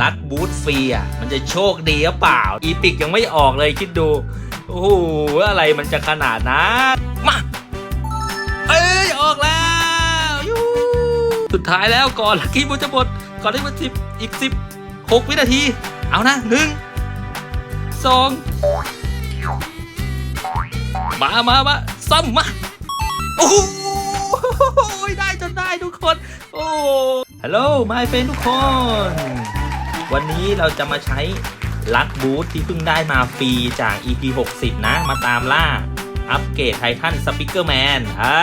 ลักบูทฟรีอะมันจะโชคดีหรือเปล่า อีพิกยังไม่ออกเลยคิดดู โอ้โห อะไรมันจะขนาดนั้นมา เอ้ย ออกแล้วยูสุดท้ายแล้วก่อนลักกี้บูจะหมด ก่อนที่มันสิบอีกสิบหกวินาที เอานะหนึ่งสองมามามาซ้ำมาโอ้โหได้จนได้ทุกคน โอ้ฮัลโหลมาเป็นทุกคน วันนี้เราจะมาใช้ลักบูทที่เพิ่งได้มาฟรีจาก EP 60 นะ มาตามล่า อัปเกรดไททันสปิเกอร์แมนอ่า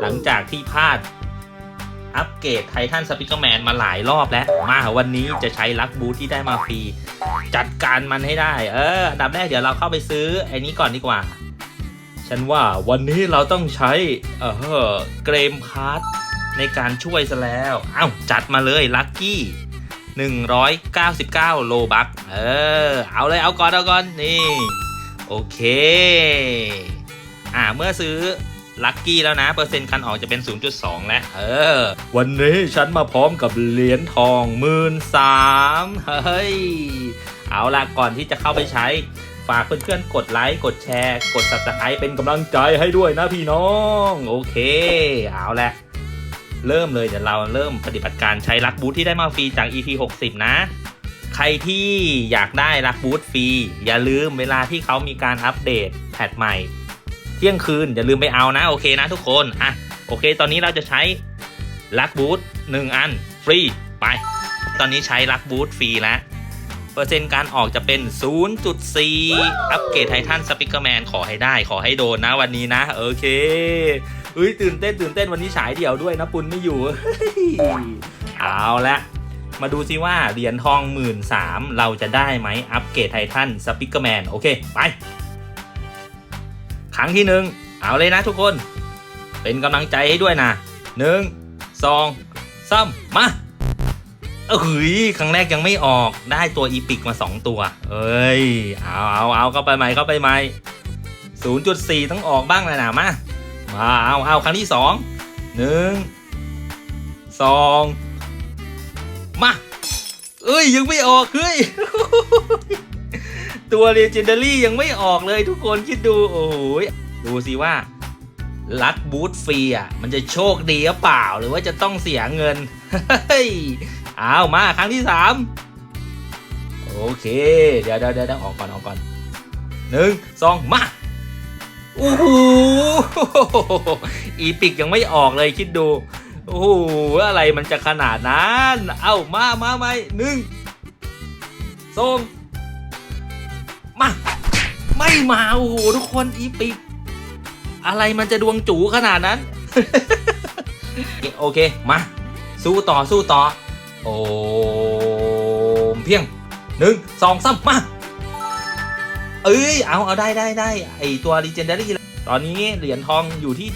หลังจากที่พลาด อัปเกรดไททันสปิเกอร์แมนมาหลายรอบแล้ว มาวันนี้จะใช้ลักบูทที่ได้มาฟรี จัดการมันให้ได้ เอออันดับแรกเดี๋ยวเราเข้าไปซื้อไอ้นี้ก่อนดีกว่า ฉันว่าวันนี้เราต้องใช้ เออเกรมพาร์ทในการช่วยซะแล้ว เอ้าจัดมาเลยลัคกี้ 199 โลบักเออ เอาเลยเอาก่อน เอาก่อน นี่ โอเค อ่าเมื่อซื้อลัคกี้แล้วนะ เปอร์เซ็นต์การออกจะเป็น 0.2 แล้ว เออ วันนี้ฉันมาพร้อมกับเหรียญทองหมื่นสามเฮ้ย เอาละก่อนที่จะเข้าไปใช้ ฝากเพื่อนๆ กดไลค์ กดแชร์ กด subscribe เป็นกำลังใจให้ด้วยนะพี่น้อง โอเค เอาละ เริ่มเลยเดี๋ยวเราเริ่มปฏิบัติการใช้ลักบูทที่ได้มาฟรีจาก EP 60 นะ ใครที่อยากได้ลักบูทฟรีอย่าลืมเวลาที่เขามีการอัปเดตแพทใหม่ เที่ยงคืนอย่าลืมไปเอานะโอเคนะทุกคนอะโอเค ตอนนี้เราจะใช้ลักบูท1อันฟรีไป ตอนนี้ใช้ลักบูทฟรีแล้วเปอร์เซ็นต์การออกจะเป็น 0.4 อัปเกรดไททันสปิเกอร์แมนขอให้ได้ขอให้โดนนะวันนี้นะ โอเค เฮ้ยตื่นเต้นตื่นเต้นวันนี้ฉายเดี่ยวด้วยนะปุณไม่อยู่เอาละมาดูซิว่าเหรียญทองหมื่นสามเราจะได้ไหมอัปเกรดไททันสปิเกอร์แมนโอเค ไป ครั้งที่หนึ่งเอาเลยนะทุกคน เป็นกำลังใจให้ด้วยนะหนึ่งสองสามมาเอ้ยครั้งแรกยังไม่ออกได้ตัวอีพิกมา2ตัว เอ้ย เอาเอาเอาเข้าไปใหม่เข้าไปใหม่0.4 ต้องออกบ้างเลยนะมา มาเอาเอาครั้งที่2 1 2มา เอ้ยยังไม่ออกเฮ้ยตัว Legendary ยังไม่ออกเลยทุกคนคิดดูโอ้ยดูสิว่าลักบูทฟรีอะมันจะโชคดีหรือเปล่าหรือว่าจะต้องเสียเงินเฮ้ยเอามาครั้งที่สามโอเค เดี๋ยวเดี๋ยวเดี๋ยวออกก่อนออกก่อนหนึ่งสองมา โอ้โหอีปิกยังไม่ออกเลยคิดดู โอ้โหอะไรมันจะขนาดนั้น เอ้ามามาไหมหนึ่งสองมา ไม่มา โอ้โห ทุกคนอีปิก อะไรมันจะดวงจูขนาดนั้น โอเค มา สู้ต่อสู้ต่อ โอมเพียงหนึ่งสองสามมา เอ้ย เอาเอาได้ได้ได้ไอตัว Legendary ตอนนี้เหรียญทองอยู่ที่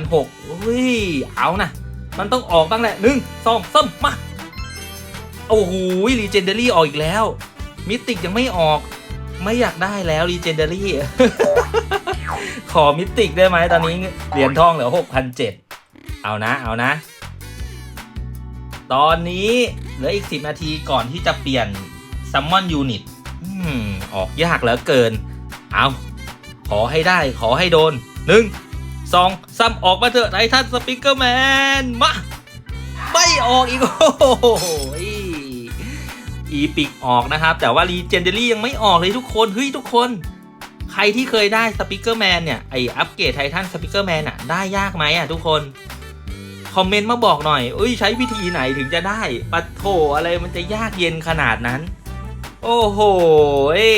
7,600อุ้ย เอานะ มันต้องออกบ้างแหละหนึ่งสองสามมา โอ้โห Legendary ออกอีกแล้ว มิติกยังไม่ออก ไม่อยากได้แล้ว Legendary ขอมิติกได้ไหมตอนนี้ เหรียญทองเหลือ 6,700 เอานะ เอานะ ตอนนี้เหลืออีก 10 นาทีก่อนที่จะเปลี่ยน Summon Unit อืม ออกยากเหลือเกิน เอาขอให้ได้ขอให้โดนหนึ่งสองซ้ำออกมาเถอะไททันสปิเกอร์แมนมาไม่ออกอีก โอ้โหอีปิกออกนะครับ แต่ว่า Legendary ยังไม่ออกเลยทุกคน เฮ้ย ทุกคน ใครที่เคยได้สปิเกอร์แมนเนี่ย ไออัปเกรดไททันสปิเกอร์แมนอะได้ยากไหมอะทุกคน คอมเมนต์มาบอกหน่อยเอ้ย ใช้วิธีไหนถึงจะได้ ปัดโถอะไรมันจะยากเย็นขนาดนั้น โอ้โหเอ้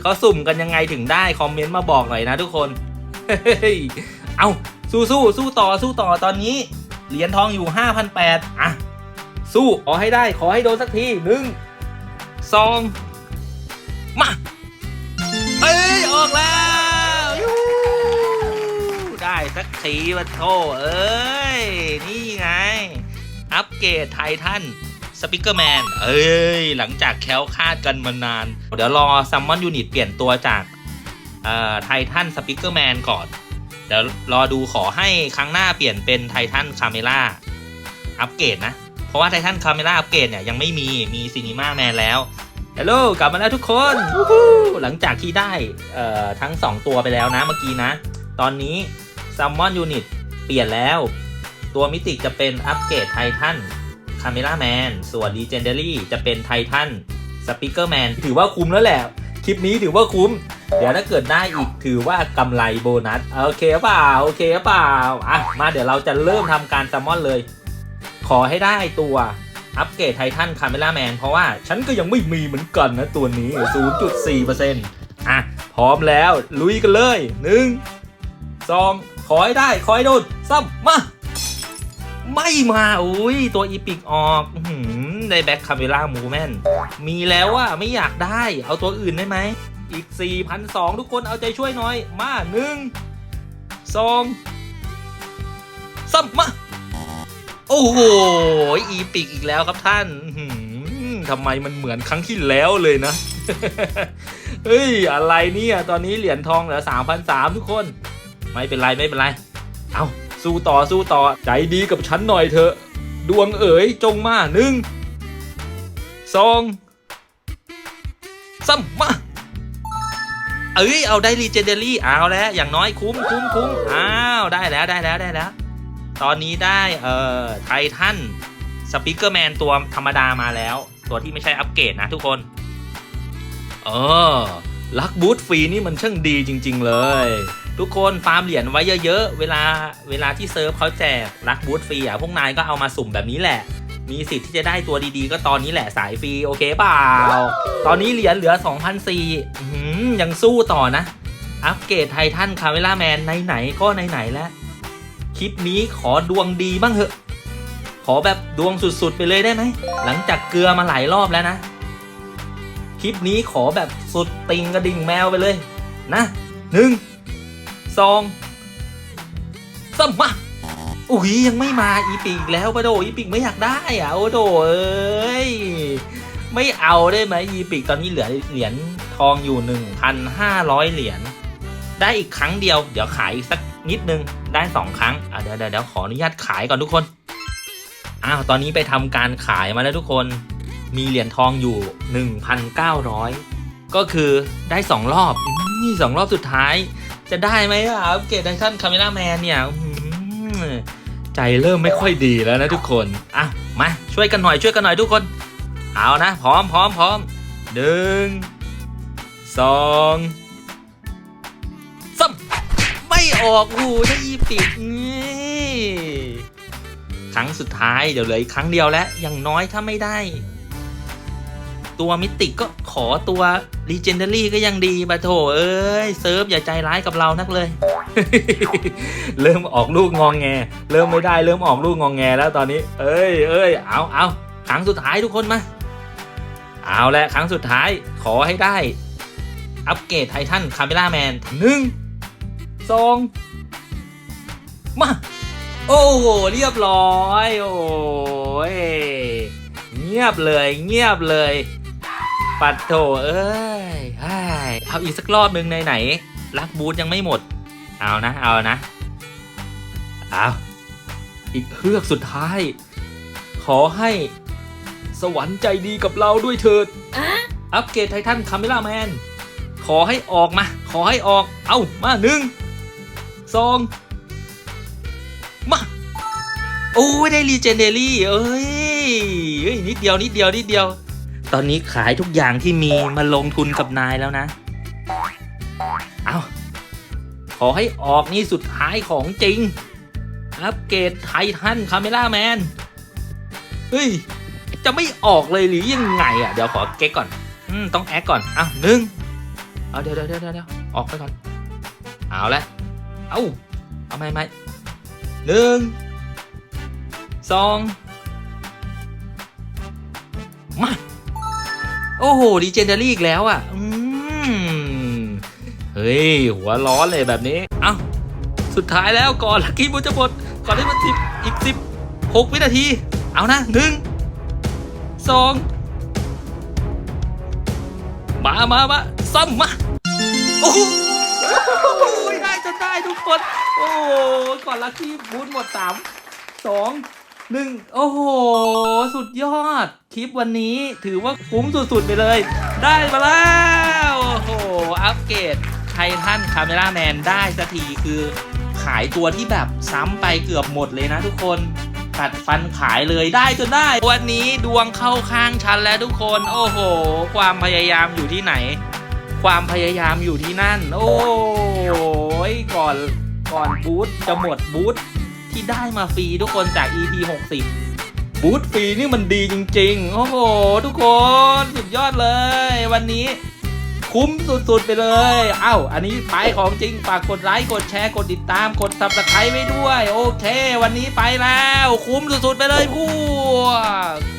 เขาสุ่มกันยังไงถึงได้ คอมเมนต์มาบอกหน่อยนะทุกคน เอาสู้สู้สู้ต่อสู้ต่อตอนนี้ เหรียญทองอยู่ 5,800อะ สู้ขอให้ได้ ขอให้โดนสักทีหนึ่งสองมา เอ้ย ออกแล้วยูได้สักทีวะโทเอ้ย นี่ไง อัปเกรดไททัน สปิเกอร์แมนเอ้ย หลังจากแคล้วคาดกันมานาน เดี๋ยวรอซัมมอนยูนิตเปลี่ยนตัวจากไททันสปิเกอร์แมนก่อน เดี๋ยวรอดูขอให้ครั้งหน้าเปลี่ยนเป็นไททันคาเมล่าอัปเกรดนะ เพราะว่าไททันคาเมล่าอัปเกรดเนี่ยยังไม่มีมีซีนีมาแมนแล้วฮัลโหลกลับมาแล้วทุกคนหลังจากที่ได้ทั้ง 2 ตัวไปแล้วนะเมื่อกี้นะ ตอนนี้ซัมมอนยูนิตเปลี่ยนแล้ว ตัวมิติจะเป็นอัปเกรดไททันาเมล่าแมนส่วน Legendary จะเป็นไททันสปิเกอร์แมนถือว่าคุ้มแล้วแหละ คลิปนี้ถือว่าคุ้ม เดี๋ยวถ้าเกิดได้อีกถือว่ากำไรโบนัส โอเคเปล่า โอเคเปล่า อะ มาเดี๋ยวเราจะเริ่มทำการซัมมอนเลย ขอให้ได้ตัวอัปเกรดไททันคาเมล่าแมนเพราะว่าฉันก็ยังไม่มีเหมือนกันนะตัวนี้ 0.4%อะ พร้อมแล้วลุยกันเลย 1 2 ขอให้ได้ ขอให้โดนซ้ำมา ไม่มาอุ้ยตัวอีพิกออกได้แบ็คคาเมล่ามูแมนมีแล้วอะไม่อยากได้ เอาตัวอื่นได้ไหม อีก 4,200 ทุกคนเอาใจช่วยหน่อย มาหนึ่งสองซ้ำมา โอ้โห อีพิกอีกแล้วครับท่านทำไมมันเหมือนครั้งที่แล้วเลยนะ เฮ้ย อะไรเนี่ย ตอนนี้เหรียญทองเหลือ3,300ทุกคน ไม่เป็นไร ไม่เป็นไร เอา สู้ต่อสู้ต่อใจดีกับฉันหน่อยเถอะ ดวงเอ๋ยจงมาหนึ่งสองซ้ำมาเอ้ยเอาได้รีเจนเดอรี่เอาแล้วอย่างน้อยคุ้มคุ้มคุ้มอ้าวได้แล้วได้แล้วได้แล้ว ตอนนี้ได้เอ่อไททันสปิเกอร์แมนตัวธรรมดามาแล้ว ตัวที่ไม่ใช่อัปเกรดนะทุกคน เออลักบูทฟรีนี่มันช่างดีจริง ๆ เลย ทุกคนฟาร์มเหรียญไว้เยอะๆ เวลาเวลาที่เซิร์ฟเขาแจกลักบูทฟรีอะพวกนายก็เอามาสุ่มแบบนี้แหละ มีสิทธิ์ที่จะได้ตัวดีๆ ก็ตอนนี้แหละสายฟรีโอเคเปล่า ตอนนี้เหรียญเหลือ 2,004หือยังสู้ต่อนะ อัปเกรดไททันคาเวล่าแมนไหนๆก็ไหนๆแล้ว คลิปนี้ขอดวงดีบ้างเถอะ ขอแบบดวงสุดๆไปเลยได้ไหม หลังจากเกลือมาหลายรอบแล้วนะ คลิปนี้ขอแบบสุดติงกระดิ่งแมวไปเลย นะหนึ่ง สองสามมาอุ้ยยังไม่มาอีปิกแล้วปะโดอีปิกไม่อยากได้อะโอ้โดเอ้ยไม่เอาได้ไหมอีปิกตอนนี้เหลือเหรียญทองอยู่1,500เหรียญได้อีกครั้งเดียว เดี๋ยวขายอีกสักนิดนึงได้สองครั้งอะเดี๋ยวเดี๋ยวขออนุญาตขายก่อนทุกคนอ้าวตอนนี้ไปทำการขายมาแล้วทุกคนมีเหรียญทองอยู่ 1,900 ก็คือได้ 2 รอบนี่สองรอบสุดท้าย จะได้ไหมอะอัปเกรดไททันคาเมล่าแมนเนี่ยหือใจเริ่มไม่ค่อยดีแล้วนะทุกคนอะมาช่วยกันหน่อยช่วยกันหน่อยทุกคน เอานะ พร้อมพร้อมพร้อมหนึ่งสองสามไม่ออกหูได้อีปิดนี่ครั้งสุดท้ายเดี๋ยวเหลืออีกครั้งเดียวแล้วอย่างน้อยถ้าไม่ได้ ตัวมิติกก็ขอตัว Legendary ก็ยังดีปะโถเอ้ยเซิร์ฟอย่าใจร้ายกับเรานักเลย เริ่มออกลูกงองแง เริ่มไม่ได้เริ่มออกลูกงองแงแล้วตอนนี้ เอ้ยเอ้ยเอาเอาครั้งสุดท้ายทุกคนมาเอาแหละครั้งสุดท้ายขอให้ได้ อัปเกรดไททันคาเมล่าแมนหนึ่งสองมา โอ้โห เรียบร้อย โอ้ยเงียบเลย เงียบเลย ปัดโถเอ้ยเฮ้ยเอาอีกสักรอบหนึ่งในไหนๆลักบูธยังไม่หมด เอานะ เอานะเอาอีกเฮือกสุดท้าย ขอให้ สวรรค์ใจดีกับเราด้วยเถิดอัปเกรดไททันคาเมล่าแมน ขอให้ออกมา ขอให้ออก เอามาหนึ่งสองมาโอ้ยได้รีเจนเดรี่เอ้ยเอ้ยนิดเดียวนิดเดียวนิดเดียว ตอนนี้ขายทุกอย่างที่มีมาลงทุนกับนายแล้วนะ เอาขอให้ออกนี่สุดท้ายของจริง อัปเกรดไททันคาเมล่าแมน เฮ้ย จะไม่ออกเลยหรือยังไงอะ เดี๋ยวขอเก๊กก่อน อืม ต้องแอคก่อน อ้าวหนึ่งเอาเดี๋ยวเดี๋ยวเดี๋ยวเดี๋ยวออกไปก่อน เอาละ เอาเอาไม่ไม่หนึ่งสอง อ้โหดีเจนเดารี่อีกแล้วอะอืมเฮ้ย หัวร้อนเลยแบบนี้ เอ้า สุดท้ายแล้วก่อนลักกี้บูจะหมดก่อนที่มันสิบอีกสิบหกวินาที เอานะหนึ่งสองมามามาซ้ำมาโอ้โหได้จนได้ทุกคน โอ้โหก่อนลักกี้บูทหมดสามสอง หนึ่งโอ้โห สุดยอด คลิปวันนี้ถือว่าคุ้มสุดๆไปเลย ได้มาแล้ว โอ้โห อัปเกรดไททันคาเมราแมนได้สักทีคือขายตัวที่แบบซ้ำไปเกือบหมดเลยนะทุกคนตัดฟันขายเลยได้จนได้ วันนี้ดวงเข้าข้างฉันแล้วทุกคน โอ้โห ความพยายามอยู่ที่ไหน ความพยายามอยู่ที่นั่น โอ้ยก่อนก่อนบูธจะหมดบูธ ที่ได้มาฟรีทุกคนจาก EP 60 บูธฟรีนี่มันดีจริงๆ โอ้โห ทุกคนสุดยอดเลย วันนี้คุ้มสุดๆไปเลย เอ้า อันนี้ไปของจริง ฝากกดไลค์ กดแชร์ กดติดตาม กดซับสไครต์ไว้ด้วย โอเค วันนี้ไปแล้ว คุ้มสุดๆไปเลยพวก